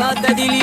not the delete.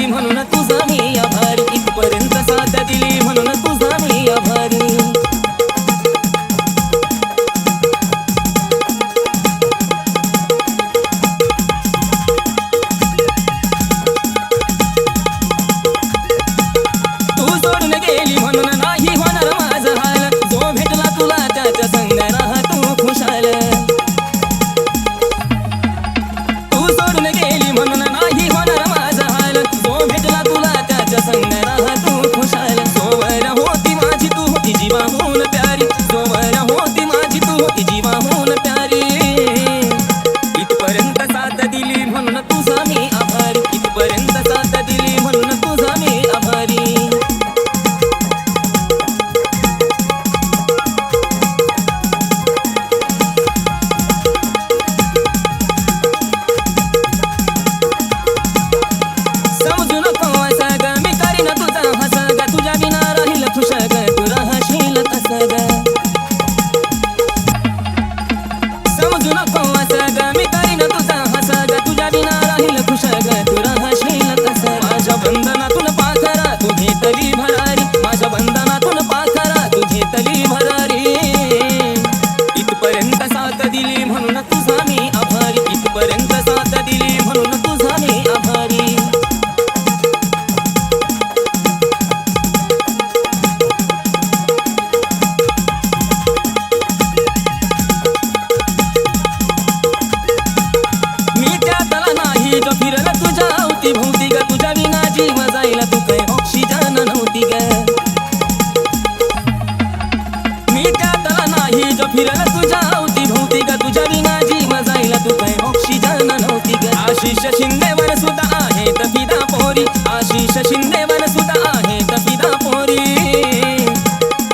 तुझ्या होती भोवती ग तुझ्या विना जीव जायला तू काय ऑक्सिजन नव्हती ग. आशिष शिंदेवर सुद्धा आहे तपिदा पोरी. आशिष शिंदेवर सुद्धा आहे तपिदा पोरी.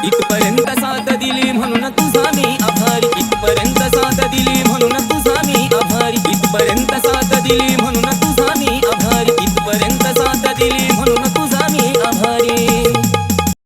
इथपर्यंत साथ दिली म्हणून तुझा मी आभारी. इथपर्यंत साथ दिली म्हणून तुझा मी आभारी. इथपर्यंत साथ दिली